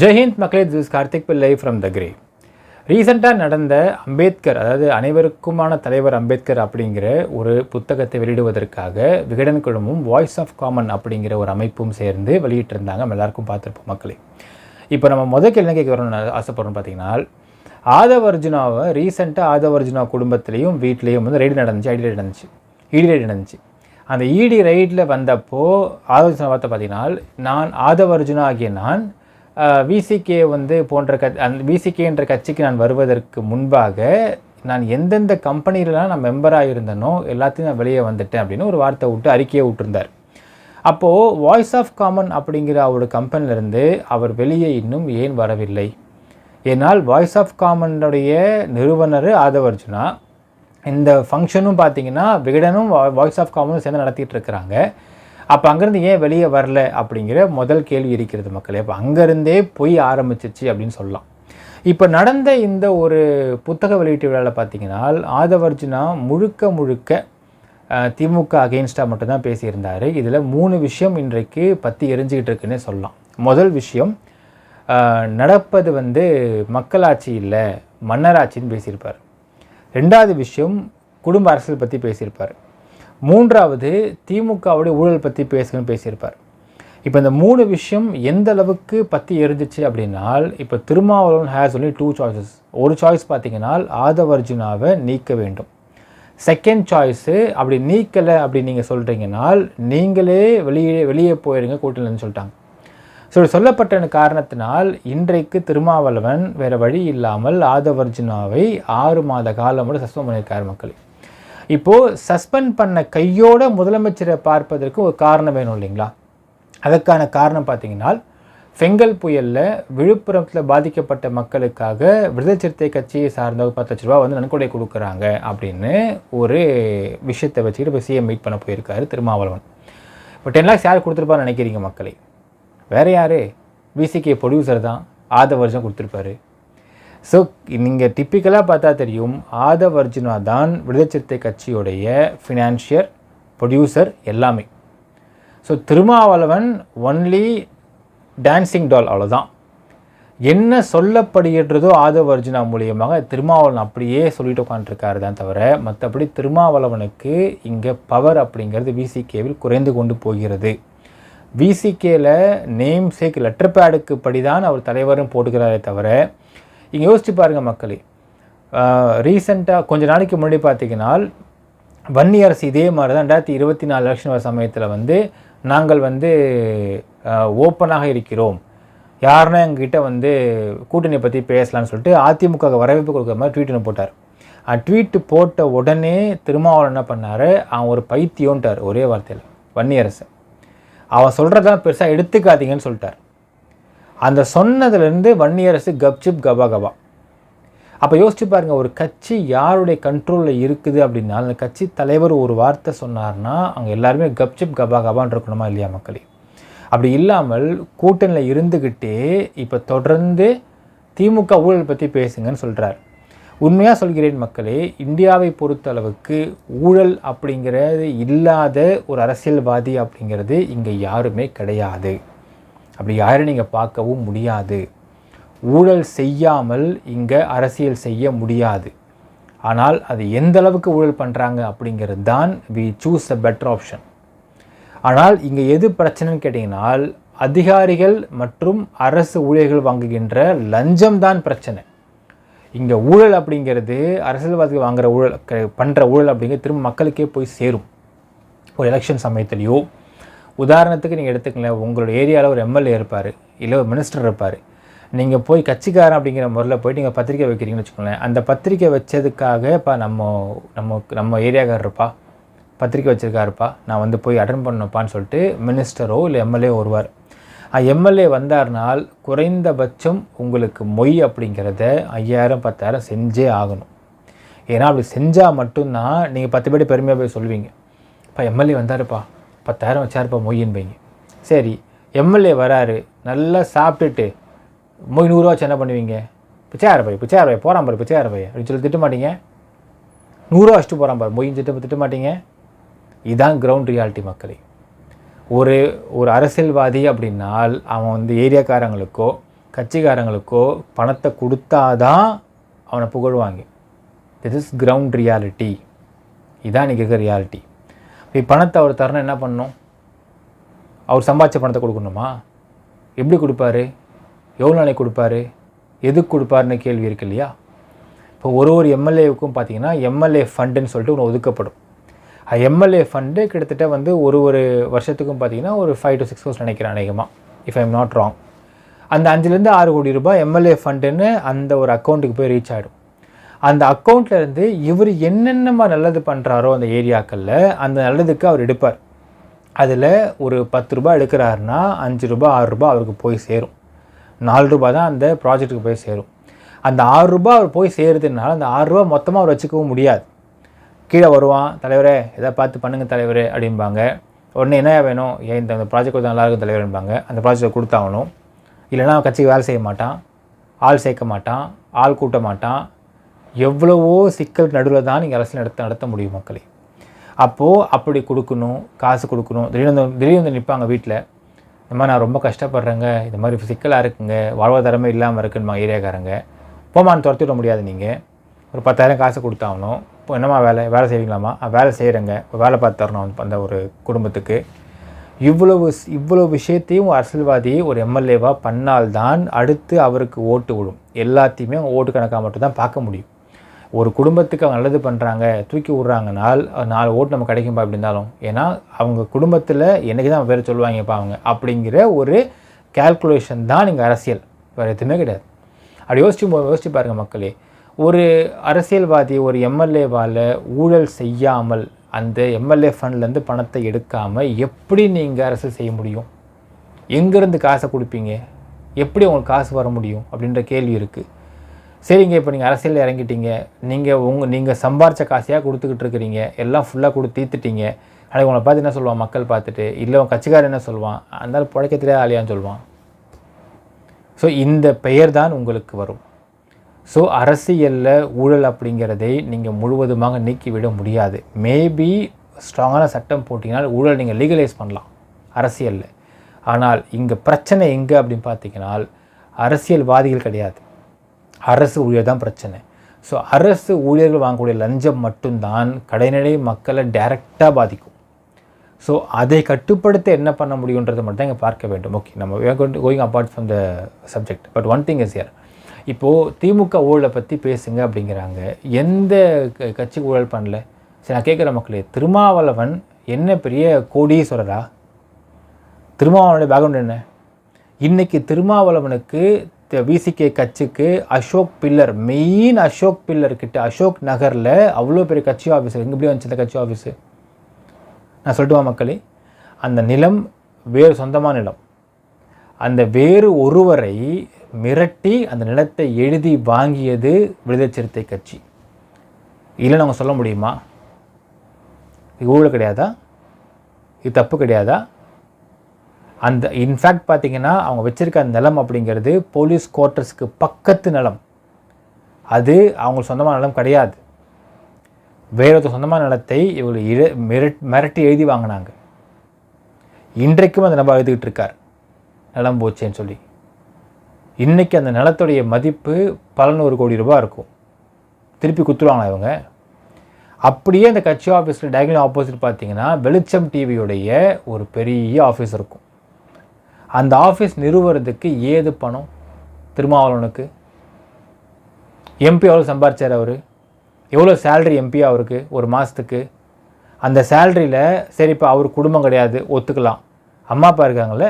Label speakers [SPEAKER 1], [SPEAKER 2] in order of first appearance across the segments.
[SPEAKER 1] ஜெய்ஹிந்த் மக்களே this is Karthik பிள்ளை from the grey ரீசெண்டாக நடந்த அம்பேத்கர் அதாவது அனைவருக்குமான தலைவர் அம்பேத்கர் அப்படிங்கிற ஒரு புத்தகத்தை வெளியிடுவதற்காக விகடன் குழுமும் வாய்ஸ் ஆஃப் காமன் அப்படிங்கிற ஒரு அமைப்பும் சேர்ந்து வெளியிட்டிருந்தாங்க. நம்ம எல்லாருக்கும் பார்த்துருப்போம் மக்களே. இப்போ நம்ம முதல் கேள்வி கேட்க வரணும்னு ஆசைப்படுறோம் பார்த்தீங்கன்னா ஆதவர்ஜுனாவை ரீசெண்டாக ஆதவர்ஜுனா குடும்பத்துலேயும் வீட்லேயும் வந்து ரைடு நடந்துச்சு ஐடி ரைடு நடந்துச்சு. இடி ரைடு நடந்துச்சு. அந்த இடி ரைடில் வந்தப்போ ஆதவர்ஜுனா பார்த்த பார்த்தீங்கன்னா நான் ஆதவர்ஜுனா ஆகிய நான் விசிகே வந்து போன்ற க அந்த விசிகே என்ற கட்சிக்கு நான் வருவதற்கு முன்பாக நான் எந்தெந்த கம்பெனிலலாம் நான் மெம்பராக இருந்தனோ எல்லாத்தையும் நான் வெளியே வந்துட்டேன் அப்படின்னு ஒரு வார்த்தை விட்டு அறிக்கையை விட்டுருந்தார். அப்போது வாய்ஸ் ஆஃப் காமன் அப்படிங்கிற அவரோட கம்பெனிலேருந்து அவர் வெளியே இன்னும் ஏன் வரவில்லை? ஏன்னால் வாய்ஸ் ஆஃப் காமனுடைய நிறுவனர் ஆதவர்ஜுனா இந்த ஃபங்க்ஷனும் பார்த்தீங்கன்னா விகடனும் வாய்ஸ் ஆஃப் காமனும் சேர்ந்து நடத்திட்டு இருக்கிறாங்க. அப்போ அங்கேருந்து ஏன் வெளியே வரல அப்படிங்கிற முதல் கேள்வி இருக்கிறது மக்களே. அப்போ அங்கேருந்தே போய் ஆரம்பிச்சிச்சு அப்படின்னு சொல்லலாம். இப்போ நடந்த இந்த ஒரு புத்தக வெளியீட்டு விழாவில் பார்த்தீங்கன்னா ஆதவர்ஜுனா முழுக்க முழுக்க திமுக அகெயின்ஸ்டாக மட்டும்தான் பேசியிருந்தார். இதில் மூணு விஷயம் இன்றைக்கு பற்றி எரிஞ்சிக்கிட்டு இருக்குன்னே சொல்லலாம். முதல் விஷயம் நடப்பது வந்து மக்களாட்சி இல்லை மன்னராட்சின்னு பேசியிருப்பார். ரெண்டாவது விஷயம் குடும்ப அரசியல் பற்றி பேசியிருப்பார். மூன்றாவது திமுகவுடைய ஊழல் பற்றி பேசுன்னு பேசியிருப்பார். இப்போ இந்த மூணு விஷயம் எந்த அளவுக்கு பற்றி எரிஞ்சிச்சு அப்படின்னால் இப்போ Thirumavalavan has only two choices ஒரு சாய்ஸ் பார்த்தீங்கன்னா ஆதவர்ஜுனாவை நீக்க வேண்டும். செகண்ட் சாய்ஸு அப்படி நீக்கலை அப்படி நீங்கள் சொல்கிறீங்கனால் நீங்களே வெளியே வெளியே போயிருங்க கூட்டணின்னு சொல்லிட்டாங்க. ஸோ சொல்லப்பட்ட காரணத்தினால் இன்றைக்கு திருமாவளவன் வேறு வழி இல்லாமல் ஆதவர்ஜுனாவை ஆறு மாத காலம் கூட சஸ்பெண்ட் பண்ணியிருக்கார் மக்கள். இப்போது சஸ்பெண்ட் பண்ண கையோட முதலமைச்சரை பார்ப்பதற்கு ஒரு காரணம் வேணும் இல்லைங்களா? அதற்கான காரணம் பார்த்தீங்கன்னா செங்கல் புயலில் விழுப்புரத்தில் பாதிக்கப்பட்ட மக்களுக்காக விடுதலை சிறுத்தை கட்சியை சார்ந்த ஒரு பத்து லட்ச ரூபா வந்து நன்கொடை கொடுக்குறாங்க அப்படின்னு ஒரு விஷயத்தை வச்சுக்கிட்டு இப்போ சிஎம் மீட் பண்ண போயிருக்காரு திருமாவளவன். இப்போ டென் லேக்ஸ் யார் கொடுத்துருப்பான்னு நினைக்கிறீங்க மக்களை? வேறு யார்? விசிகே ப்ரொடியூசர் தான் ஆதவர்ஜன் கொடுத்துருப்பாரு. ஸோ நீங்கள் டிப்பிக்கலாக பார்த்தா தெரியும் ஆதவர்ஜுனா தான் விடுதலை சிறுத்தை கட்சியுடைய ஃபினான்ஷியர் ப்ரொடியூசர் எல்லாமே. So Thirumavalavan only dancing doll அவ்வளோதான் என்ன சொல்லப்படுகின்றதோ ஆதவர்ஜுனா மூலியமாக திருமாவளவன் அப்படியே சொல்லிட்டு உட்காந்துருக்காரு தான் தவிர மற்றபடி திருமாவளவனுக்கு இங்கே பவர் அப்படிங்கிறது விசிகேவில் குறைந்து கொண்டு போகிறது. விசிகேல நேம் சேக் லெட்டர் பேடுக்கு படி தான் அவர் தலைவரும் போட்டுக்கிறாரே தவிர இங்கே யோசிச்சு பாருங்கள் மக்களே. ரீசெண்டாக கொஞ்ச நாளைக்கு முன்னாடி பார்த்தீங்கன்னா வன்னி அரசு இதே மாதிரி தான் ரெண்டாயிரத்தி இருபத்தி நாலு எலெக்ஷன் வர சமயத்தில் வந்து நாங்கள் வந்து ஓப்பனாக இருக்கிறோம். யாருன்னா எங்ககிட்ட வந்து கூட்டணியை பற்றி பேசலாம்னு சொல்லிட்டு அதிமுக வரவேற்பு கொடுக்குற மாதிரி ட்வீட் ஒன்று போட்டார். ட்வீட்டு போட்ட உடனே திருமாவளவன் என்ன பண்ணார்? அவன் ஒரு பைத்தியோன்ட்டார் ஒரே வார்த்தையில். வன்னியரசு அவன் சொல்கிறதெல்லாம் பெருசாக எடுத்துக்காதீங்கன்னு சொல்லிட்டார். அந்த சொன்னதுலேருந்து வன்னியரசு கப்சிப் கபா கபா. அப்போ யோசிச்சு பாருங்க ஒரு கட்சி யாருடைய கண்ட்ரோலில் இருக்குது அப்படின்னா அந்த கட்சி தலைவர் ஒரு வார்த்தை சொன்னார்னா அங்கே எல்லாருமே கப்சிப் கபா கபான்னு இருக்கணுமா இல்லையா மக்களே? அப்படி இல்லாமல் கூட்டணியில் இருந்துக்கிட்டே இப்போ தொடர்ந்து திமுக ஊழல் பற்றி பேசுங்கன்னு சொல்கிறார் உண்மையாக சொல்கிறேன் மக்களே இந்தியாவை பொறுத்த அளவுக்கு ஊழல் அப்படிங்கிறது இல்லாத ஒரு அரசியல்வாதி அப்படிங்கிறது இங்கே யாருமே கிடையாது. அப்படி யாரும் நீங்கள் பார்க்கவும் முடியாது. ஊழல் செய்யாமல் இங்கே அரசியல் செய்ய முடியாது. ஆனால் அது எந்த அளவுக்கு ஊழல் பண்ணுறாங்க அப்படிங்கிறது தான் we choose a better option ஆனால் இங்கே எது பிரச்சனைன்னு கேட்டிங்கனால் அதிகாரிகள் மற்றும் அரசு ஊழியர்கள் வாங்குகின்ற லஞ்சம் தான் பிரச்சனை. இங்கே ஊழல் அப்படிங்கிறது அரசியல்வாதிகள் வாங்குற ஊழல் க- பண்ணுற ஊழல் அப்படிங்கிறது திரும்ப மக்களுக்கே போய் சேரும். ஒரு எலெக்ஷன் சமயத்துலேயோ உதாரணத்துக்கு நீங்கள் எடுத்துக்கங்களேன் உங்களோட ஏரியாவில் ஒரு எம்எல்ஏ இருப்பார் இல்லை ஒரு மினிஸ்டர் இருப்பார். நீங்கள் போய் கட்சிக்காரன் அப்படிங்கிற முறையில் போயிட்டு நீங்கள் பத்திரிக்கை வைக்கிறீங்கன்னு வச்சுக்கோங்களேன் அந்த பத்திரிக்கை வச்சதுக்காக இப்போ நம்ம நம்ம நம்ம ஏரியாக்காரர் இருப்பா பத்திரிக்கை வச்சுருக்காருப்பா நான் வந்து போய் அட்டன் பண்ணப்பான்னு சொல்லிட்டு மினிஸ்டரோ இல்லை எம்எல்ஏ வருவார். எம்எல்ஏ வந்தார்னால் குறைந்தபட்சம் உங்களுக்கு மொய் அப்படிங்கிறத ஐயாயிரம் பத்தாயிரம் செஞ்சே ஆகணும். ஏன்னா அப்படி செஞ்சால் மட்டும்தான் நீங்கள் பத்து பேர் பெருமையாக போய் சொல்லுவீங்க. இப்போ எம்எல்ஏ வந்தாருப்பா பத்தாயிரம் வச்சாருப்பா மொய்யின்பீங்க சரி எம்எல்ஏ வராரு நல்லா சாப்பிட்டுட்டு மொய் நூறுரூவா வச்சு என்ன பண்ணுவீங்க? பிச்சையார பை பிச்சையார பை போகிறான் பாரு பிச்சையார பை அப்படின்னு சொல்லி திட்ட மாட்டீங்க? நூறுரூவா வச்சுட்டு போகிறான் பாரு மொய்யின் திட்ட திட்ட மாட்டீங்க? இதுதான் கிரவுண்ட் ரியாலிட்டி மக்களே. ஒரு ஒரு அரசியல்வாதி அப்படின்னால் அவன் வந்து ஏரியாக்காரங்களுக்கோ கட்சிக்காரங்களுக்கோ பணத்தை கொடுத்தாதான் அவனை புகழ்வாங்க. திஸ் இஸ் கிரவுண்ட் ரியாலிட்டி இதான் இன்றைக்கி இருக்கிற ரியாலிட்டி பணத்தை அவர் தரணும் என்ன பண்ணணும்? அவர் சம்பாதிச்ச பணத்தை கொடுக்கணுமா? எப்படி கொடுப்பாரு? எவ்வளோ நாளைக்கு கொடுப்பாரு? எதுக்கு கொடுப்பாருன்னு கேள்வி இருக்கு இல்லையா? இப்போ ஒரு ஒரு எம்எல்ஏவுக்கும் பார்த்தீங்கன்னா எம்எல்ஏ ஃபண்டுன்னு சொல்லிட்டு ஒன்று ஒதுக்கப்படும். எம்எல்ஏ ஃபண்டு கிட்டத்தட்ட வந்து ஒரு ஒரு வருஷத்துக்கும் பார்த்தீங்கன்னா ஒரு ஃபைவ் டு சிக்ஸ் ஹவர்ஸ் நினைக்கிறேன் அநேகமாக இஃப் ஐம் நாட் ராங் அந்த அஞ்சுலேருந்து ஆறு கோடி ரூபாய் எம்எல்ஏ ஃபண்டுன்னு அந்த ஒரு அக்கௌண்ட்டுக்கு போய் ரீச் ஆகிடும் அந்த அக்கௌண்ட்டில் இருந்து இவர் என்னென்னமா நல்லது பண்ணுறாரோ அந்த ஏரியாக்களில் அந்த நல்லதுக்கு அவர் எடுப்பார். அதில் ஒரு பத்து ரூபாய் எடுக்கிறாருன்னா அஞ்சு ரூபா ஆறு ரூபா அவருக்கு போய் சேரும். நாலு ரூபா தான் அந்த ப்ராஜெக்ட்டுக்கு போய் சேரும். அந்த ஆறு ரூபாய் அவர் போய் சேருதுனால அந்த ஆறு ரூபா மொத்தமாக அவர் வச்சுக்கவும் முடியாது. கீழே வருவான் தலைவரே எதை பார்த்து பண்ணுங்கள் தலைவரே அப்படிம்பாங்க. உடனே என்ன வேணும்? ஏன் இந்த ப்ராஜெக்ட் கொஞ்சம் நல்லாயிருக்கும் தலைவர்பாங்க அந்த ப்ராஜெக்டை கொடுத்தாகணும். இல்லைன்னா கட்சிக்கு வேலை செய்ய மாட்டான் ஆள் சேர்க்க மாட்டான் ஆள் கூட்ட மாட்டான். எவ்வளவோ சிக்கல் நடுவில் தான் நீங்கள் அரசியல் நடத்த நடத்த முடியும் மக்களை. அப்போது அப்படி கொடுக்கணும் காசு கொடுக்கணும். திடீர்னு வந்து திடீர்னு வந்து நிற்பாங்க வீட்டில் இந்த மாதிரி நான் ரொம்ப கஷ்டப்படுறேங்க. இந்த மாதிரி சிக்கலாக இருக்குங்க. வாழ்வாதாரமே இல்லாமல் இருக்குன்னு ஏரியாக்காரங்க. போமான்னு துரத்திட விட முடியாது நீங்கள் ஒரு பத்தாயிரம் காசு கொடுத்தாகணும். இப்போ என்னம்மா வேலை? வேலை செய்வீங்களாம்மா? வேலை செய்கிறேங்க வேலை பார்த்து தரணும். அந்த ஒரு குடும்பத்துக்கு. இவ்வளவு இவ்வளோ விஷயத்தையும் அரசியல்வாதி ஒரு எம்எல்ஏவாக பண்ணால்தான் அடுத்து அவருக்கு ஓட்டு விடும் எல்லாத்தையுமே ஓட்டு கணக்காக மட்டும்தான் பார்க்க முடியும். ஒரு குடும்பத்துக்கு அவங்க நல்லது பண்ணுறாங்க தூக்கி விட்றாங்கனால் நாலு ஓட்டு நம்ம கிடைக்கும்பா அப்படி இருந்தாலும். ஏன்னா அவங்க குடும்பத்தில் என்னைக்கு தான் பேர் சொல்லுவாங்கப்பா அவங்க அப்படிங்கிற ஒரு கால்குலேஷன் தான் நீங்கள் அரசியல். வேறு எதுவுமே கிடையாது. அப்படி யோசிச்சு யோசிச்சு பாருங்கள் மக்களே. ஒரு அரசியல்வாதி ஒரு எம்எல்ஏவால் ஊழல் செய்யாமல் அந்த எம்எல்ஏ ஃபண்ட்லேருந்து பணத்தை எடுக்காமல் எப்படி நீங்கள் அரசியல் செய்ய முடியும்? எங்கேருந்து காசை கொடுப்பீங்க? எப்படி உங்களுக்கு காசு வர முடியும்? அப்படின்ற கேள்வி இருக்குது சரிங்க இப்போ நீங்கள் அரசியலில் இறங்கிட்டீங்க. நீங்கள் உங்கள் நீங்கள் சம்பாரித்த காசையாக கொடுத்துக்கிட்டு இருக்கிறீங்க. எல்லாம் ஃபுல்லாக கொடுத்து தீர்த்துட்டீங்க. ஆனால் உங்களை பார்த்து என்ன சொல்லுவான் மக்கள் பார்த்துட்டு? இல்லை உன் கட்சிக்காரர் என்ன சொல்லுவான்? அந்த புழைக்கத்திலே ஆலியான்னு சொல்லுவான். ஸோ இந்த பெயர் தான் உங்களுக்கு வரும். ஸோ அரசியலில் ஊழல் அப்படிங்கிறதை நீங்கள் முழுவதுமாக நீக்கிவிட முடியாது. மேபி ஸ்ட்ராங்கான சட்டம் போட்டிங்கனால் ஊழல் நீங்கள் லீகலைஸ் பண்ணலாம் அரசியலில். ஆனால் இங்கே பிரச்சனை எங்கே அப்படின்னு பார்த்தீங்கன்னா அரசியல்வாதிகள் கிடையாது. அரசு ஊழியர் தான் பிரச்சனை. ஸோ அரசு ஊழியர்கள் வாங்கக்கூடிய லஞ்சம் மட்டும்தான் கடைநிலை மக்களை டைரெக்டாக பாதிக்கும். ஸோ அதை கட்டுப்படுத்த என்ன பண்ண முடியுன்றதை மட்டும் தான் இங்கே பார்க்க வேண்டும். ஓகே நம்ம going apart from the subject but one thing is year இப்போது திமுக ஊழலை பற்றி பேசுங்க அப்படிங்கிறாங்க. எந்த க- கட்சி ஊழல் பண்ணல? சரி நான் கேட்குற மக்களே. திருமாவளவன் என்ன பெரிய கோடியே சொல்கிறா திருமாவளவனுடைய பேக்ரவுண்ட் என்ன? இன்றைக்கி திருமாவளவனுக்கு விசிகே கட்சிக்கு Ashok pillar main Ashok pillar கிட்ட அசோக் நகரில் அவ்வளோ பெரிய கட்சி ஆஃபீஸ் எங்கே எப்படி வந்துச்சு அந்த கட்சி ஆஃபீஸு நான் சொல்லட்டுமா மக்களே? அந்த நிலம் வேறு சொந்தமான நிலம். அந்த வேறு ஒருவரை மிரட்டி அந்த நிலத்தை எழுதி வாங்கியது விடுதலை சிறுத்தை கட்சி. இல்லைன்னு அவங்க சொல்ல முடியுமா? இது ஊழல் கிடையாதா? இது தப்பு கிடையாதா? அந்த இன்ஃபேக்ட் பார்த்தீங்கன்னா அவங்க வச்சுருக்க அந்த நிலம் அப்படிங்கிறது போலீஸ் குவார்ட்டர்ஸ்க்கு பக்கத்து நிலம். அது அவங்க சொந்தமான நிலம் கிடையாது. வேற ஒருத்தர் சொந்தமான நிலத்தை இவங்க இழ மிரட் மிரட்டி எழுதி வாங்கினாங்க. இன்றைக்கும் அந்த நபர் எழுதிக்கிட்டு இருக்கார். நிலம் போச்சேன்னு சொல்லி. இன்றைக்கி அந்த நிலத்துடைய மதிப்பு பல நூறு கோடி ரூபாய் இருக்கும். திருப்பி குத்துருவாங்களா இவங்க? அப்படியே அந்த கட்சி ஆஃபீஸில் டயகனல் ஆப்போசிட் பார்த்தீங்கன்னா வெளிச்சம் டிவியுடைய ஒரு பெரிய ஆஃபீஸ் இருக்கும். அந்த ஆஃபீஸ் நிறுவுறதுக்கு ஏது பணம்? திருமாவளவனுக்கு. எம்பி எவ்வளோ சம்பாரிச்சார் அவர்? எவ்வளோ சேல்ரி எம்பி அவருக்கு ஒரு மாதத்துக்கு அந்த சேல்ரியில் சரி இப்போ அவர் குடும்பம் கிடையாது ஒத்துக்கலாம். அம்மா அப்பா இருக்காங்கள்ல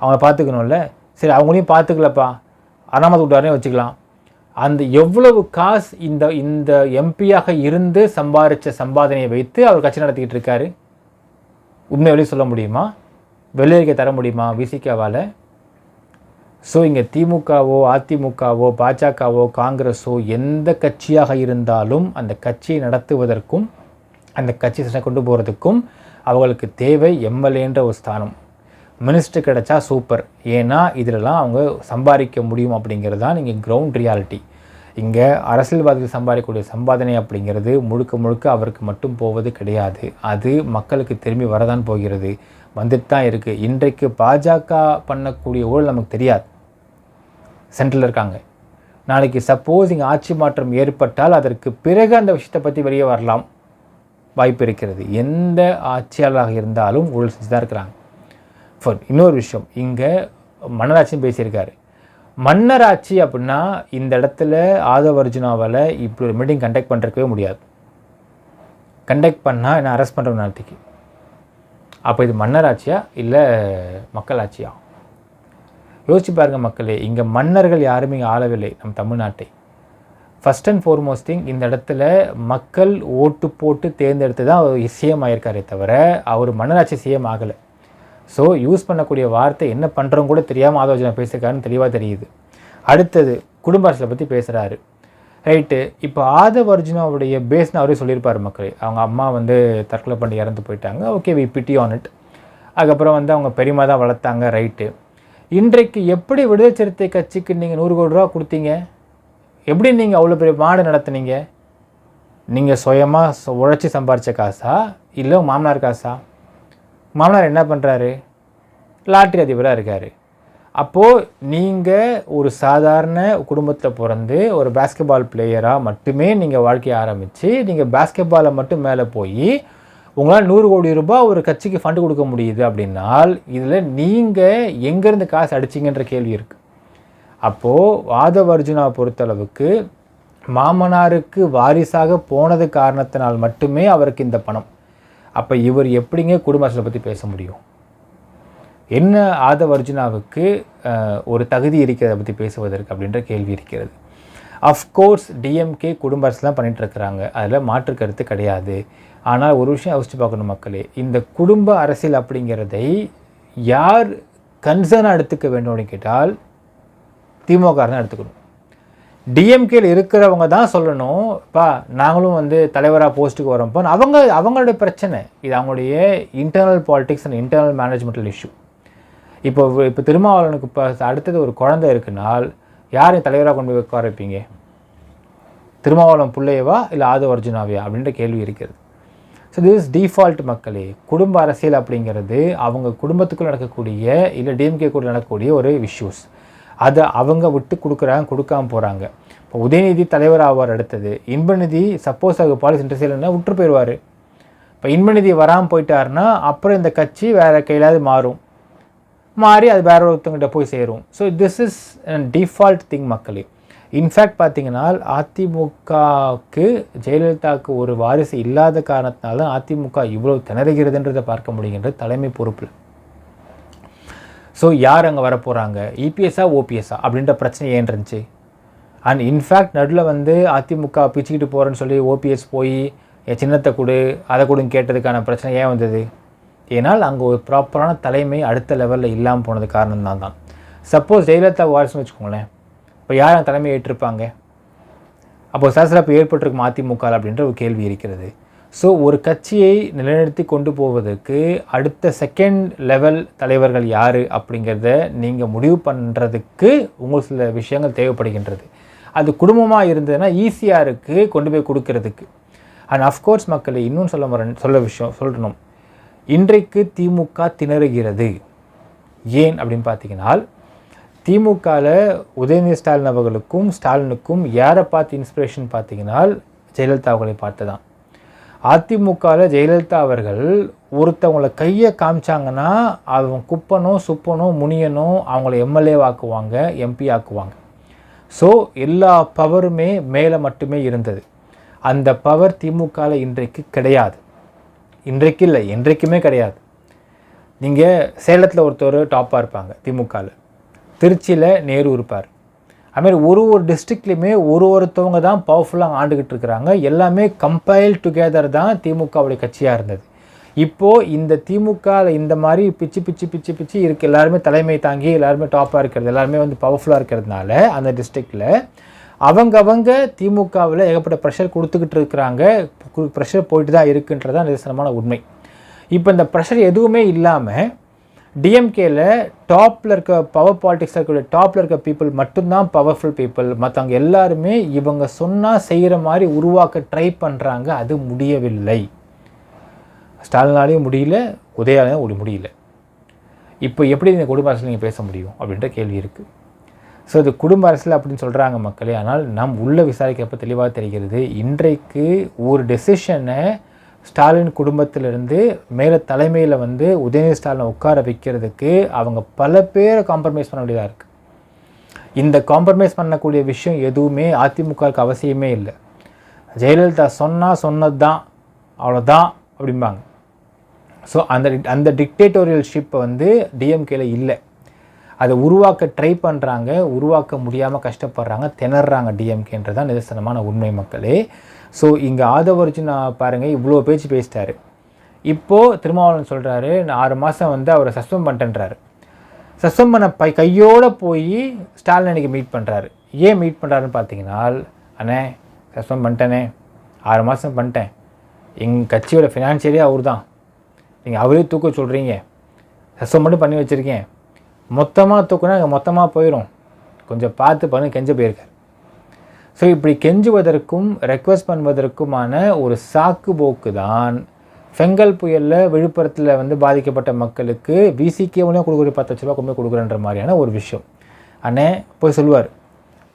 [SPEAKER 1] அவங்கள பார்த்துக்கணும்ல? சரி அவங்களையும் பார்த்துக்கலப்பா. அனாமத்து விட்டாரே வச்சுக்கலாம். அந்த எவ்வளவு காசு இந்த இந்த எம்பியாக இருந்து சம்பாரித்த சம்பாதனையை வைத்து அவர் கட்சி நடத்திக்கிட்டு இருக்காரு? உண்மை வெளியே சொல்ல முடியுமா? வெள்ளையரிக்கை தர முடியுமா? விசிகாவால். ஸோ இங்கே திமுகவோ அதிமுகவோ பாஜகவோ காங்கிரஸோ எந்த கட்சியாக இருந்தாலும் அந்த கட்சியை நடத்துவதற்கும் அந்த கட்சி கொண்டு போகிறதுக்கும் அவங்களுக்கு தேவை எம்எல்ஏன்ற ஒரு ஸ்தானம். மினிஸ்டர் கிடைச்சா சூப்பர். ஏன்னா இதிலலாம் அவங்க சம்பாதிக்க முடியும் அப்படிங்கிறது தான் இங்கே கிரவுண்ட் ரியாலிட்டி இங்கே அரசியல்வாதிகள் சம்பாதிக்கக்கூடிய சம்பாதனை அப்படிங்கிறது முழுக்க முழுக்க அவருக்கு மட்டும் போவது கிடையாது. அது மக்களுக்கு திரும்பி வரதான் போகிறது. வந்துட்டு தான் இருக்குது இன்றைக்கு பாஜக பண்ணக்கூடிய ஊழல் நமக்கு தெரியாது. சென்ட்ரலில் இருக்காங்க. நாளைக்கு சப்போஸ் இங்கே ஆட்சி மாற்றம் ஏற்பட்டால் அதற்கு பிறகு அந்த விஷயத்தை பற்றி வெளியே வரலாம். வாய்ப்பு இருக்கிறது. எந்த ஆட்சியாளராக இருந்தாலும் ஊழல் செஞ்சு தான் இருக்கிறாங்க இன்னொரு விஷயம். இங்கே மன்னராட்சியும் பேசியிருக்காரு. மன்னராட்சி அப்படின்னா இந்த இடத்துல ஆதவ அர்ஜுனாவால் இப்படி ஒரு மீட்டிங் கண்டக்ட் பண்ணுறக்கவே முடியாது. கண்டக்ட் பண்ணால் என்ன அரெஸ்ட் பண்ணுற நேரத்துக்கு அப்போ இது மன்னராட்சியா இல்லை மக்களாட்சியா? யோசிச்சு பாருங்கள் மக்களே இங்கே மன்னர்கள் யாருமே இங்கே ஆளவில்லை நம் தமிழ்நாட்டை. ஃபஸ்ட் அண்ட் ஃபோர்மோஸ்டிங் திங் இந்த இடத்துல மக்கள் ஓட்டு போட்டு தேர்ந்தெடுத்து தான் அவர் சிஎம் ஆயிருக்காரே தவிர அவர் மன்னராட்சி சிஎம் ஆகலை. ஸோ யூஸ் பண்ணக்கூடிய வார்த்தை என்ன பண்ணுறோம் கூட தெரியாமல் ஆலோசனை பேசியிருக்காருன்னு தெளிவாக தெரியுது. அடுத்தது குடும்ப அரசியலை பற்றி பேசுகிறாரு ரைட்டு இப்போ ஆதவ அர்ஜுனாவுடைய பேஸ்னு அவரே சொல்லியிருப்பார் மக்களே. அவங்க அம்மா வந்து தற்கொலை பண்ணி இறந்து போயிட்டாங்க. Okay we pity on it அதுக்கப்புறம் வந்து அவங்க பெரியமா தான் வளர்த்தாங்க. ரைட்டு இன்றைக்கு எப்படி விடுதலை சிறுத்தை கட்சிக்கு நீங்கள் நூறு கோடி ரூபா கொடுத்தீங்க? எப்படி நீங்கள் அவ்வளோ பெரிய மாடு நடத்துனீங்க? நீங்கள் சுயமாக உழைச்சி சம்பாரித்த காசா? இல்லை மாமனார் காசா? மாமனார் என்ன பண்ணுறாரு லாட்ரி அதிபராக இருக்கார். அப்போது நீங்கள் ஒரு சாதாரண குடும்பத்தில் பிறந்து ஒரு பாஸ்கெட்பால் பிளேயராக மட்டுமே நீங்கள் வாழ்க்கையை ஆரம்பித்து நீங்கள் பாஸ்கெட்பாலை மட்டும் மேலே போய் உங்களால் நூறு கோடி ரூபாய் ஒரு கட்சிக்கு ஃபண்டு கொடுக்க முடியுது அப்படின்னால் இதில் நீங்கள் எங்கேருந்து காசு அடிச்சிங்கன்ற கேள்வி இருக்குது அப்போது வாதவர்ஜுனா பொறுத்தளவுக்கு மாமனாருக்கு வாரிசாக போனது காரணத்தினால் மட்டுமே அவருக்கு இந்த பணம். அப்போ இவர் எப்படிங்க குடும்ப பற்றி பேச முடியும்? என்ன ஆதவர்ஜுனாவுக்கு ஒரு தகுதி இருக்கிறத பற்றி பேசுவதற்கு அப்படின்ற கேள்வி இருக்கிறது. அஃப்கோர்ஸ் டிஎம்கே குடும்ப அரசுலாம் பண்ணிகிட்ருக்குறாங்க அதில் மாற்று கருத்து கிடையாது. ஆனால் ஒரு விஷயம் யோசிச்சு பார்க்கணும் மக்களே. இந்த குடும்ப அரசியல் அப்படிங்கிறதை யார் கன்சர்னாக எடுத்துக்க வேண்டும் அப்படின்னு கேட்டால் திமுக தான் எடுத்துக்கணும். டிஎம்கேல இருக்கிறவங்க தான் சொல்லணும். பா நாங்களும் வந்து தலைவராக போஸ்ட்டுக்கு வரோம்ப்பா அவங்க அவங்களுடைய பிரச்சனை. இது அவங்களுடைய internal politics and internal managemental issue இப்போ இப்போ திருமாவளவனுக்கு இப்போ அடுத்தது ஒரு குழந்தை இருக்குனால் யாரையும் தலைவராக கொண்டு போய் உட்கார வைப்பீங்க? திருமாவளவன் பிள்ளையவா இல்லை ஆது ஒரிஜினாவியா அப்படின்ற கேள்வி இருக்கிறது. ஸோ திஸ் டிஃபால்ட் மக்களே. குடும்ப அரசியல் அப்படிங்கிறது அவங்க குடும்பத்துக்குள் நடக்கக்கூடிய இல்லை டிஎம்கே கூட நடக்கக்கூடிய ஒரு இஷ்யூஸ் அதை அவங்க விட்டு கொடுக்குறாங்க கொடுக்காம போகிறாங்க இப்போ உதயநிதி தலைவர் ஆவார் அடுத்தது. இன்பநிதி சப்போஸ் அவர் பாலிசி இன்ட்ரெஸ்ட் இல்லைன்னா விட்டு போயிடுவார். இப்போ இன்பநிதி வராமல் போயிட்டாருன்னா அப்புறம் இந்த கட்சி வேறு கையிலாவது மாறும். மாறி அது வேற ஒருத்தவங்கிட்ட போய் சேரும். So this is default thing மக்களே. இன்ஃபேக்ட் பார்த்தீங்கன்னா அதிமுகவுக்கு ஜெயலலிதாவுக்கு ஒரு வாரிசு இல்லாத காரணத்தினால அதிமுக இவ்வளோ திணறுகிறதுன்றதை பார்க்க முடிகின்றது தலைமை பொறுப்பில். ஸோ யார் அங்கே வரப்போகிறாங்க இபிஎஸ்ஸா ஓபிஎஸ்ஸா அப்படின்ற பிரச்சனை ஏன் இருந்துச்சு? அண்ட் இன்ஃபேக்ட் நடுவில் வந்து அதிமுக பிச்சுக்கிட்டு போகிறேன்னு சொல்லி ஓபிஎஸ் போய் என் சின்னத்தை கொடு அதை கொடுன்னு கேட்டதுக்கான பிரச்சனை ஏன் வந்தது? ஏன்னால் அங்கே ஒரு ப்ராப்பரான தலைமை அடுத்த லெவலில் இல்லாமல் போனது காரணம் தான். தான் சப்போஸ் ஜெயலலிதா வாரிசுன்னு வச்சுக்கோங்களேன். இப்போ யார் அந்த தலைமை ஏற்றிருப்பாங்க? அப்போ சலசலப்பு ஏற்பட்டிருக்கும் அதிமுக அப்படின்ற ஒரு கேள்வி இருக்கிறது. ஸோ ஒரு கட்சியை நிலைநிறுத்தி கொண்டு போவதற்கு அடுத்த செகண்ட் லெவல் தலைவர்கள் யார் அப்படிங்கிறத நீங்கள் முடிவு பண்ணுறதுக்கு உங்களுக்கு சில விஷயங்கள் தேவைப்படுகின்றது. அது குடும்பமாக இருந்ததுன்னா ஈஸியாக இருக்குது கொண்டு போய் கொடுக்கறதுக்கு. அண்ட் அஃப்கோர்ஸ் மக்களை இன்னும் சொல்ல முற சொல்ல விஷயம் சொல்லணும். இன்றைக்கு திமுக திணறுகிறது. ஏன் அப்படின்னு பார்த்தீங்கன்னா திமுகவில் உதயநிதி ஸ்டாலின் அவர்களுக்கும் ஸ்டாலினுக்கும் யாரை பார்த்து இன்ஸ்பிரேஷன் பார்த்தீங்கன்னா ஜெயலலிதா அவர்களை பார்த்து தான் அதிமுகவில் ஜெயலலிதா அவர்கள் ஒருத்தவங்களை கையை காமிச்சாங்கன்னா அவங்க குப்பனோ சுப்பனோ முனியனும் அவங்கள எம்எல்ஏ ஆக்குவாங்க எம்பி ஆக்குவாங்க. ஸோ எல்லா பவருமே மேலே மட்டுமே இருந்தது. அந்த பவர் திமுகவில் இன்றைக்கு கிடையாது. இன்றைக்கு இல்லை என்றைக்குமே கிடையாது. நீங்கள் சேலத்தில் ஒருத்தர் டாப்பாக இருப்பாங்க திமுகவில் திருச்சியில் நேரு இருப்பார். அதுமாதிரி ஒரு ஒரு டிஸ்ட்ரிக்ட்லேயுமே ஒரு ஒருத்தவங்க தான் பவர்ஃபுல்லாக ஆண்டுக்கிட்டு இருக்கிறாங்க. எல்லாமே கம்பைல் டுகெதர் தான் திமுகவுடைய கட்சியாக இருந்தது. இப்போது இந்த திமுக இந்த மாதிரி பிச்சு பிச்சு பிச்சு பிச்சு இருக்கு. எல்லாருமே தலைமை தாங்கி எல்லாருமே டாப்பாக இருக்கிறது. எல்லாருமே வந்து பவர்ஃபுல்லாக இருக்கிறதுனால அந்த டிஸ்ட்ரிக்டில் அவங்கவங்க திமுகவில் ஏகப்பட்ட ப்ரெஷர் கொடுத்துக்கிட்டு இருக்கிறாங்க. ப்ரெஷர் போயிட்டு தான் இருக்குன்றது தான் நிதர்சனமான உண்மை. இப்போ இந்த ப்ரெஷர் எதுவுமே இல்லாமல் டிஎம்கேல டாப்பில் இருக்க பவர் பாலிடிக்ஸில் இருக்கக்கூடிய டாப்பில் இருக்க பீப்புள் மட்டும்தான் பவர்ஃபுல் பீப்புள் மற்றவங்க எல்லாருமே இவங்க சொன்னால் செய்கிற மாதிரி உருவாக்க ட்ரை பண்ணுறாங்க அது முடியவில்லை. ஸ்டாலினாலேயும் முடியல உதயாலையும் ஒரு முடியல. இப்போ எப்படி இந்த குடும்ப அரசியல் நீங்கள் பேச முடியும் அப்படின்ற கேள்வி இருக்குது ஸோ இது குடும்ப அரசியல் அப்படின்னு சொல்கிறாங்க மக்களே ஆனால் நாம் உள்ள விசாரிக்கிறப்ப தெளிவாக தெரிகிறது இன்றைக்கு ஒரு டெசிஷனை ஸ்டாலின் குடும்பத்திலிருந்து மேலே தலைமையில் வந்து உதயநிதி ஸ்டாலினை உட்கார வைக்கிறதுக்கு அவங்க பல பேரை காம்ப்ரமைஸ் பண்ண வேண்டியதாக இருக்குது இந்த காம்ப்ரமைஸ் பண்ணக்கூடிய விஷயம் எதுவுமே அதிமுகவுக்கு அவசியமே இல்லை. ஜெயலலிதா சொன்னால் சொன்னது தான் அவ்வளோதான் அப்படிம்பாங்க. ஸோ அந்த அந்த டிக்டேட்டோரியல் ஷிப்பை வந்து டிஎம்கேல இல்லை. அதை உருவாக்க ட்ரை பண்ணுறாங்க உருவாக்க முடியாமல் கஷ்டப்படுறாங்க திணறாங்க டிஎம்கேன்றது தான் நிதர்சனமான உண்மை மக்களே. ஸோ இங்கே ஆதவர்ஜுனா பாருங்கள் இவ்வளோ பேச்சு பேசிட்டாரு. இப்போது திருமாவளவன் சொல்கிறாரு நான் ஆறு மாதம் வந்து அவரை சஸ்பெண்ட் பண்ணிட்டேன்றாரு. சஸ்பெண்ட் பண்ண பை கையோடு போய் ஸ்டாலின் அன்றைக்கி மீட் பண்ணுறாரு ஏன் மீட் பண்ணுறாருன்னு பார்த்தீங்கன்னா அண்ணே சஸ்பெண்ட் பண்ணிட்டேனே ஆறு மாதம் பண்ணிட்டேன். எங்கள் கட்சியோட ஃபினான்ஷியலே அவர் தான் நீங்கள் அவரே தூக்க சொல்கிறீங்க சஸ்பெண்ட் மட்டும் பண்ணி வச்சுருக்கேன். மொத்தமாக தூக்குனா அங்கே மொத்தமாக போயிடும் கொஞ்சம் பார்த்து பண்ணு கெஞ்ச போயிருக்கார். ஸோ இப்படி கெஞ்சுவதற்கும் ரெக்வஸ்ட் பண்ணுவதற்குமான ஒரு சாக்கு போக்கு தான் செங்கல் புயலில் விழுப்புரத்தில் வந்து பாதிக்கப்பட்ட மக்களுக்கு விசிகே மூலியம் கொடுக்குற பத்து லட்ச ரூபா கொண்டு போய் கொடுக்குறன்ற மாதிரியான ஒரு விஷயம். அண்ணே போய் சொல்லுவார்.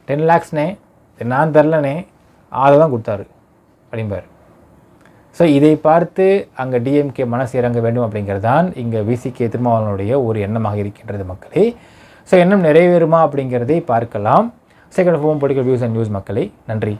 [SPEAKER 1] டென் லேக்ஸ்னே நான் தரலனே அதை தான் கொடுத்தாரு. அப்படிம்பார். ஸோ இதை பார்த்து அங்கே டிஎம்கே மனசு இறங்க வேண்டும் அப்படிங்கிறது தான் இங்கே விசிகே திருமாவளவனுடைய ஒரு எண்ணமாக இருக்கின்றது மக்களே. ஸோ எண்ணம் நிறைவேறுமா அப்படிங்கிறதை பார்க்கலாம். Second home political views and news மக்களை. நன்றி.